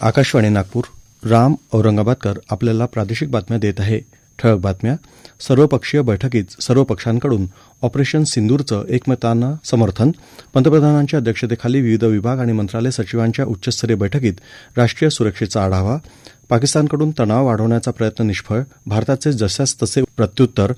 आकाशवाणी नागपूर राम औरंगाबादकर आपल्याला प्रादेशिक बातम्या देत आहे. ठळक बातम्या. सर्वपक्षीय बैठकीत सर्व पक्षांकडून ऑपरेशन सिंदूरचं एकमतानं समर्थन. पंतप्रधानांच्या अध्यक्षतेखाली विविध विभाग आणि मंत्रालय सचिवांच्या उच्चस्तरीय बैठकीत राष्ट्रीय सुरक्षेचा आढावा. पाकिस्तानकडून तणाव वाढवण्याचा प्रयत्न निष्फळ भारताचे जशास तसे प्रत्युत्तर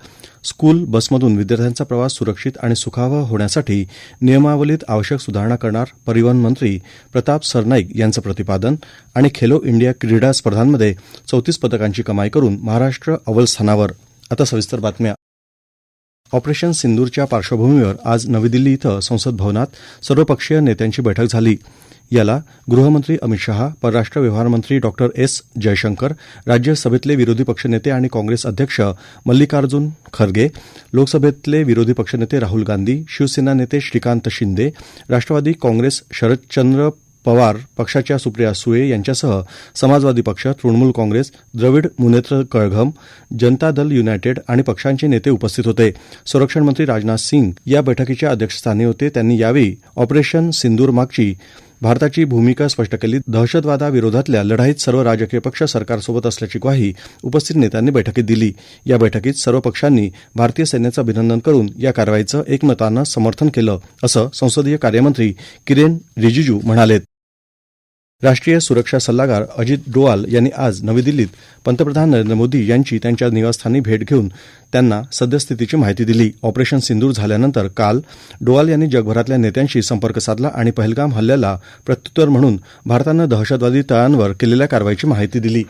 स्कूल बसमधून विद्यार्थ्यांचा प्रवास सुरक्षित आणि सुखावह होण्यासाठी नियमावलीत आवश्यक सुधारणा करणार परिवहन मंत्री प्रताप सरनाईक यांचं प्रतिपादन आणि खेलो इंडिया क्रीडा स्पर्धांमध्ये चौतीस पदकांची कमाई करून महाराष्ट्र अव्वल स्थानावर. आता सविस्तर बातम्या. ऑपरेशन सिंदूरच्या पार्श्वभूमीवर आज नवी दिल्ली इथं संसद भवनात सर्वपक्षीय नेत्यांची बैठक झाली. याला गृहमंत्री अमित शहा परराष्ट्र व्यवहार मंत्री डॉक्टर एस जयशंकर राज्यसभेतले विरोधी पक्षनेते आणि काँग्रेस अध्यक्ष मल्लिकार्जुन खरगे लोकसभेतले विरोधी पक्षनेते राहुल गांधी शिवसेना नेते श्रीकांत शिंदे राष्ट्रवादी काँग्रेस शरदचंद्र पवार पक्षाच्या सुप्रिया सुळे यांच्यासह समाजवादी पक्ष तृणमूल काँग्रेस द्रविड मुनेत्र कळघम जनता दल युनायटेड आणि पक्षांचे नेते उपस्थित होते. संरक्षण मंत्री राजनाथ सिंग या बैठकीच्या अध्यक्षस्थानी होते. त्यांनी यावेळी ऑपरेशन सिंदूर मागची भारताची भूमिका स्पष्ट केली. दहशतवादाविरोधातल्या लढाईत सर्व राजकीय पक्ष सरकारसोबत असल्याची ग्वाही उपस्थित नेत्यांनी बैठकीत दिली. या बैठकीत सर्व पक्षांनी भारतीय सैन्याचं अभिनंदन करून या कारवाईचं एकमतानं समर्थन केलं असं संसदीय कार्यमंत्री किरेन रिजिजू म्हणालेत. राष्ट्रीय सुरक्षा सल्लागार अजित डोवाल यांनी आज नवी दिल्लीत पंतप्रधान नरेंद्र मोदी यांची त्यांच्या निवासस्थानी भेट घेऊन त्यांना सद्यस्थितीची माहिती दिली. ऑपरेशन सिंदूर झाल्यानंतर काल डोवाल यांनी जगभरातल्या नेत्यांशी संपर्क साधला आणि पहलगाम हल्ल्याला प्रत्युत्तर म्हणून भारतानं दहशतवादी तळांवर केलेल्या कारवाईची माहिती दिली.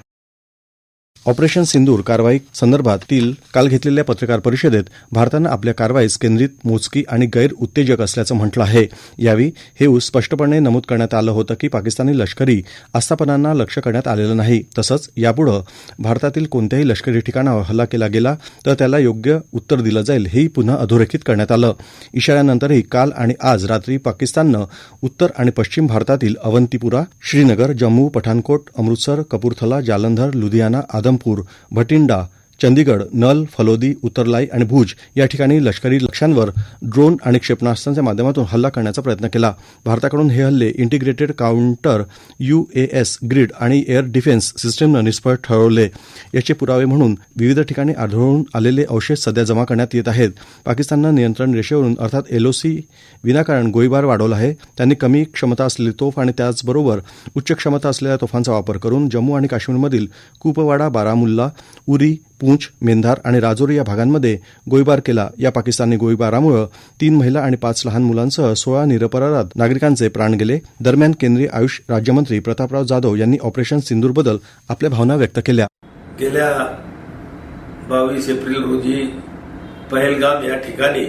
ऑपरेशन सिंदूर कारवाई संदर्भातील काल घेतलेल्या पत्रकार परिषदेत भारतानं आपल्या कारवाईस केंद्रित मोजकी आणि गैर उत्तेजक असल्याचं म्हटलं आहे. यावेळी हे स्पष्टपणे नमूद करण्यात आलं होतं की पाकिस्तानी लष्करी आस्थापनांना लक्ष करण्यात आलेलं नाही. तसंच यापुढं भारतातील कोणत्याही लष्करी ठिकाणावर हल्ला केला गेला तर त्याला योग्य उत्तर दिलं जाईल हेही पुन्हा अधोरेखित करण्यात आलं. इशाऱ्यानंतरही काल आणि आज रात्री पाकिस्ताननं उत्तर आणि पश्चिम भारतातील अवंतीपुरा श्रीनगर जम्मू पठाणकोट अमृतसर कपूरथला जालंधर लुधियाना आदमपूर भटिंडा चंदीगड नल फलोदी उत्तरलाई आणि भूज या ठिकाणी लष्करी लक्ष्यांवर ड्रोन आणि क्षेपणास्त्रांच्या माध्यमातून हल्ला करण्याचा प्रयत्न केला. भारताकडून हे हल्ले इंटिग्रेटेड काउंटर यूएएस ग्रीड आणि एअर डिफेन्स सिस्टीमनं निष्फळ ठरवले. याचे पुरावे म्हणून विविध ठिकाणी आढळून आलेले अवशेष सध्या जमा करण्यात येत आहेत. पाकिस्ताननं नियंत्रण रेषेवरून अर्थात एलओसी विनाकारण गोळीबार वाढवला आहे. त्यांनी कमी क्षमता असलेली तोफ आणि त्याचबरोबर उच्च क्षमता असलेल्या तोफांचा वापर करून जम्मू आणि काश्मीरमधील कुपवाडा बारामुल्ला उरी पूंछ मेंधार आणि राजौरी या भागांमध्ये गोळीबार केला. या पाकिस्तानी गोळीबारामुळे तीन महिला आणि पाच लहान मुलांसह सोळा निरपराध नागरिकांचे प्राण गेले. दरम्यान केंद्रीय आयुष राज्यमंत्री प्रतापराव जाधव यांनी ऑपरेशन सिंदूरबद्दल आपल्या भावना व्यक्त केल्या. गेल्या बावीस एप्रिल रोजी पहलगाम या ठिकाणी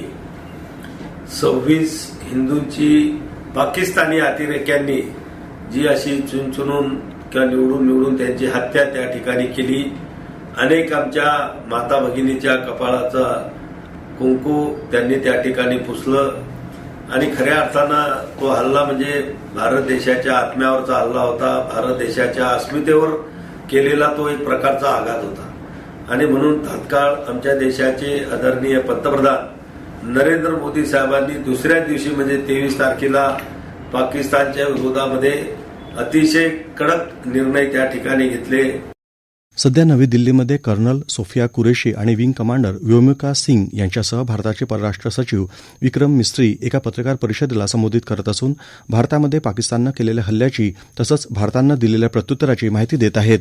सव्वीस हिंदूंची पाकिस्तानी अतिरेक्यांनी जी अशी चुनचुनून किंवा निवडून निवडून त्यांची हत्या त्या ठिकाणी केली. अनेक आमच्या माता भगिनीच्या कपाळाचा कुंकू त्यांनी त्या ठिकाणी पुसलं. आणि खऱ्या अर्थानं तो हल्ला म्हणजे भारत देशाच्या आत्म्यावरचा हल्ला होता. भारत देशाच्या अस्मितेवर केलेला तो एक प्रकारचा आघात होता. आणि म्हणून तात्काळ आमच्या देशाचे आदरणीय पंतप्रधान नरेंद्र मोदी साहेबांनी दुसऱ्या दिवशी म्हणजे तेवीस तारखेला पाकिस्तानच्या विरोधामध्ये अतिशय कडक निर्णय त्या ठिकाणी घेतले. सध्या नवी दिल्लीमध्ये कर्नल सोफिया कुरेशी आणि विंग कमांडर व्योमिका सिंग यांच्यासह भारताचे परराष्ट्र सचिव विक्रम मिस्त्री एका पत्रकार परिषदेला संबोधित करत असून भारतामध्ये पाकिस्ताननं केलेल्या हल्ल्याची तसंच भारतानं दिलेल्या प्रत्युत्तराची माहिती देत आहेत.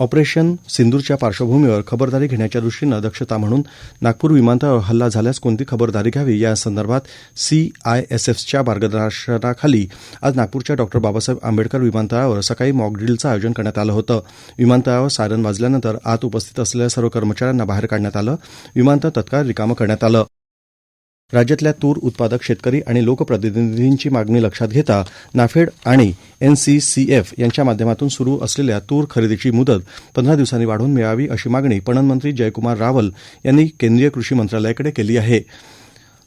ऑपरेशन सिंदूरच्या पार्श्वभूमीवर खबरदारी घेण्याच्या दृष्टीनं दक्षता म्हणून नागपूर विमानतळावर हल्ला झाल्यास कोणती खबरदारी घ्यावी या संदर्भात सीआयएसएफच्या मार्गदर्शनाखाली आज नागपूरच्या डॉ बाबासाहेब आंबेडकर विमानतळावर सकाळी मॉकड्रीलचं आयोजन करण्यात आलं होतं. विमानतळावर सायरन वाजल्यानंतर आत उपस्थित असलेल्या सर्व कर्मचाऱ्यांना बाहेर काढण्यात आलं. विमानतळ तत्काळ रिकामं करण्यात आलं. राज्यातल्या तूर उत्पादक शेतकरी आणि लोकप्रतिनिधींची मागणी लक्षात घेता नाफेड आणि एनसीसीएफ यांच्या माध्यमातून सुरू असलेल्या तूर खरेदीची मुदत पंधरा दिवसांनी वाढवून मिळावी अशी मागणी पणन मंत्री जयकुमार रावल यांनी केंद्रीय कृषी मंत्रालयाकडे केली आहे.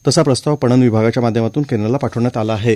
तसा प्रस्ताव पणन विभागाच्या माध्यमातून केंद्राला पाठवण्यात आला आहे.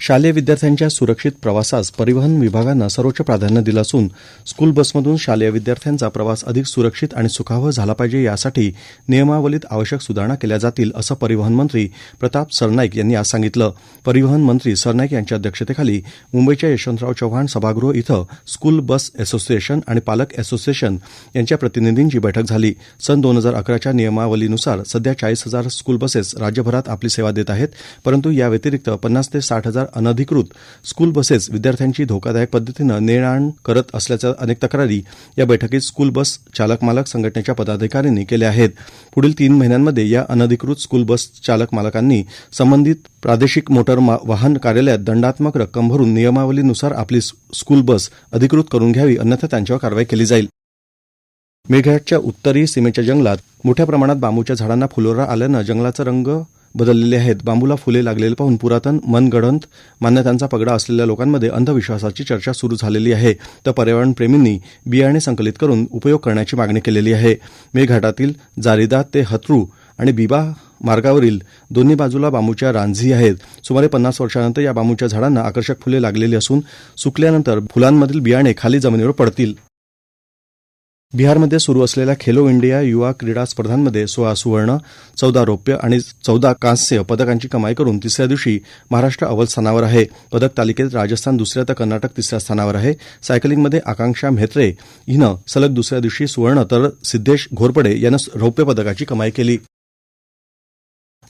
शालेय विद्यार्थ्यांच्या सुरक्षित प्रवासास परिवहन विभागानं सर्वोच्च प्राधान्य दिलं असून स्कूल बसमधून शालेय विद्यार्थ्यांचा प्रवास अधिक सुरक्षित आणि सुखावह झाला पाहिजे यासाठी नियमावलीत आवश्यक सुधारणा केल्या जातील असं परिवहन मंत्री प्रताप सरनाईक यांनी आज सांगितलं. परिवहन मंत्री सरनाईक यांच्या अध्यक्षतेखाली मुंबईच्या यशवंतराव चव्हाण सभागृह इथं स्कूल बस असोसिएशन आणि पालक असोसिएशन यांच्या प्रतिनिधींची बैठक झाली. सन दोन हजार अकराच्या नियमावलीनुसार सध्या चाळीस हजार स्कूल बसेस राज्यभरात आपली सेवा देत आहेत परंतु या व्यतिरिक्त पन्नास ते साठ हजार अनधिकृत. स्कूल बसेस विद्यार्थ्यांची धोकादायक पद्धतीनं ने आण करत असल्याच्या अनेक तक्रारी या बैठकीत स्कूल बस चालक मालक संघटनेच्या पदाधिकाऱ्यांनी केल्या आहेत. पुढील तीन महिन्यांमध्ये या अनधिकृत स्कूल बस चालक मालकांनी संबंधित प्रादेशिक मोटर वाहन कार्यालयात दंडात्मक रक्कम भरून नियमावलीनुसार आपली स्कूल बस अधिकृत करून घ्यावी अन्यथा त्यांच्यावर कारवाई केली जाईल. मेघाटच्या उत्तरी सीमेच्या जंगलात मोठ्या प्रमाणात बांबूच्या झाडांना फुलोरा आल्यानं जंगलाचा रंग बदललेले आहेत. बांबूला फुले लागलेले पाहून पुरातन मनगडंत मान्यतांचा पगडा असलेल्या लोकांमध्ये अंधविश्वासाची चर्चा सुरू झालेली आहे. तर पर्यावरणप्रेमींनी बियाणे संकलित करून उपयोग करण्याची मागणी केलेली आहे. मेळघाटातील जारिदा ते हत्रू आणि बिबा मार्गावरील दोन्ही बाजूला बांबूच्या रांझी आहेत. सुमारे पन्नास वर्षानंतर या बांबूच्या झाडांना आकर्षक फुले लागलेली असून सुकल्यानंतर फुलांमधील बियाणे खाली जमिनीवर पडतील. बिहारमध्ये सुरू असलेल्या खेलो इंडिया युवा क्रीडा स्पर्धांमध्ये सोळा सुवर्ण चौदा रौप्य आणि चौदा कांस्य पदकांची कमाई करून तिसऱ्या दिवशी महाराष्ट्र अव्वल स्थानावर आहे. पदक तालिकेत राजस्थान दुसऱ्या तर कर्नाटक तिसऱ्या स्थानावर आहे. सायकलिंगमध्ये आकांक्षा म्हेत्रे हिनं सलग दुसऱ्या दिवशी सुवर्ण तर सिद्धेश घोरपडे यानं रौप्य पदकाची कमाई केली.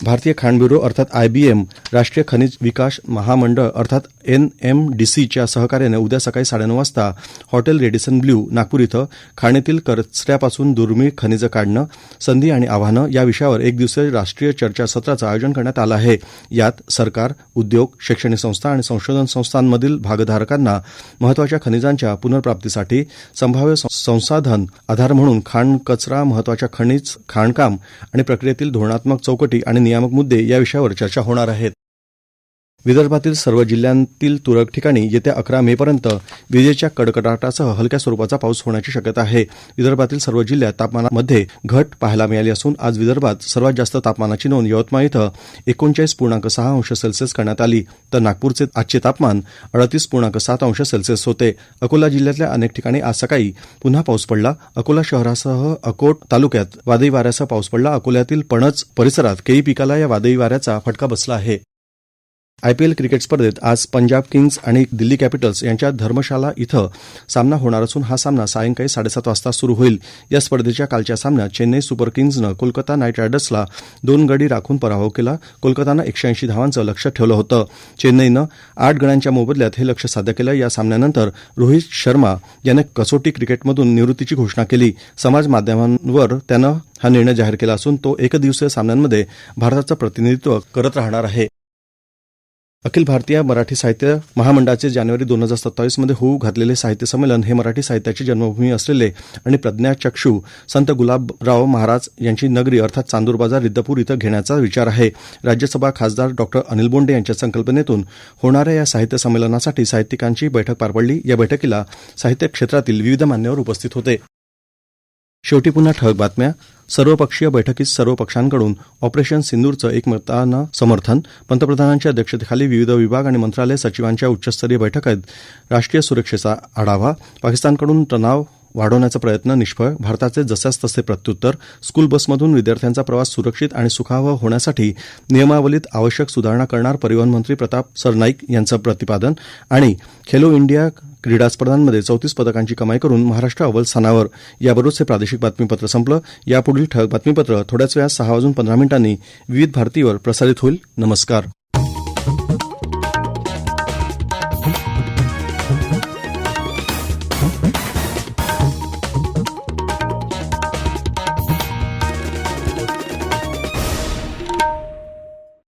भारतीय खाण ब्युरो अर्थात आयबीएम राष्ट्रीय खनिज विकास महामंडळ अर्थात एनएमडीसीच्या सहकार्यानं उद्या सकाळी साडेनऊ वाजता हॉटेल रेडिसन ब्ल्यू नागपूर इथं खाणीतील कचऱ्यापासून दुर्मिळ खनिजं काढणं संधी आणि आव्हानं या विषयावर एक दिवसीय राष्ट्रीय चर्चासत्राचं आयोजन करण्यात आलं आहे. यात सरकार उद्योग शैक्षणिक संस्था आणि संशोधन संस्थांमधील भागधारकांना महत्त्वाच्या खनिजांच्या पुनर्प्राप्तीसाठी संभाव्य सं- संसाधन आधार म्हणून खाण कचरा महत्त्वाच्या खनिज खाणकाम आणि प्रक्रियेतील धोरणात्मक चौकटी आणि नियामक मुद्दे या विषयावर चर्चा होणार आहेत. विदर्भातील सर्व जिल्ह्यांतील तुरळक ठिकाणी येत्या अकरा मे पर्यंत विजेच्या कडकडाटासह हलक्या स्वरूपाचा पाऊस होण्याची शक्यता आहे. विदर्भातील सर्व जिल्ह्यात तापमानामध्ये घट पाहायला मिळाली असून आज विदर्भात सर्वात जास्त तापमानाची नोंद यवतमाळ इथं एकोणचाळीस पूर्णांक सहा अंश सेल्सिअस करण्यात आली. तर नागपूरचे आजचे तापमान अडतीस पूर्णांक सात अंश सेल्सिअस होते. अकोला जिल्ह्यातल्या अनेक ठिकाणी आज सकाळी पुन्हा पाऊस पडला. अकोला शहरासह अकोट तालुक्यात वादळी वाऱ्यासह पाऊस पडला. अकोल्यातील पणज परिसरात केळी पिकाला या वादळी वाऱ्याचा फटका बसला आहे. आयपीएल क्रिकेट स्पर्धेत आज पंजाब किंग्ज आणि दिल्ली कॅपिटल्स यांच्यात धर्मशाला इथं सामना होणार असून हा सामना सायंकाळी साडेसात वाजता सुरू होईल. या स्पर्धेच्या कालच्या सामन्यात चेन्नई सुपर किंग्जनं कोलकाता नाईट रायडर्सला दोन गडी राखून पराभव केला. कोलकातानं एकशे ऐंशी धावांचं लक्ष ठेवलं होतं. चेन्नईनं आठ गड्यांच्या मोबदल्यात हे लक्ष साध्य केलं. या सामन्यानंतर रोहित शर्मा यानं कसोटी क्रिकेटमधून निवृत्तीची घोषणा केली. समाज माध्यमांवर त्यानं हा निर्णय जाहीर केला असून तो एकदिवसीय सामन्यांमध्ये भारताचं प्रतिनिधित्व करत राहणार आहे. अखिल भारतीय मराठी साहित्य महामंडळाचे जानेवारी दोन हजार सत्तावीसमध्ये होऊ घातलेले साहित्य संमेलन हे मराठी साहित्याची जन्मभूमी असलेले आणि प्रज्ञाचक्षू संत गुलाबराव महाराज यांची नगरी अर्थात चांदूरबाजार रिद्धपूर इथं घेण्याचा विचार आहे. राज्यसभा खासदार डॉक्टर अनिल बोंडे यांच्या संकल्पनेतून होणाऱ्या या साहित्य संमेलनासाठी साहित्यिकांची बैठक पार पडली. या बैठकीला साहित्य क्षेत्रातील विविध मान्यवर उपस्थित होते. शेवटी पुन्हा ठळक बातम्या. सर्वपक्षीय बैठकीत सर्व पक्षांकडून ऑपरेशन सिंदूरचं एकमतानं समर्थन. पंतप्रधानांच्या अध्यक्षतेखाली विविध विभाग आणि मंत्रालय सचिवांच्या उच्चस्तरीय बैठकीत राष्ट्रीय सुरक्षेचा आढावा. पाकिस्तानकडून तणाव वाढवण्याचा प्रयत्न निष्फळ. भारताचे जशास तसे प्रत्युत्तर स्कूल बसमधून विद्यार्थ्यांचा प्रवास सुरक्षित आणि सुखावह होण्यासाठी नियमावलीत आवश्यक सुधारणा करणार परिवहन मंत्री प्रताप सरनाईक यांचं प्रतिपादन आणि खेलो इंडिया क्रीडा स्पर्धांमध्ये चौतीस पदकांची कमाई करून महाराष्ट्र अव्वल स्थानावर. याबरोबरच हे प्रादेशिक बातमीपत्र संपलं. यापुढील ठळक बातमीपत्र थोड्याच वेळात सहा वाजून पंधरा मिनिटांनी विविध भारतीवर प्रसारित होईल. नमस्कार.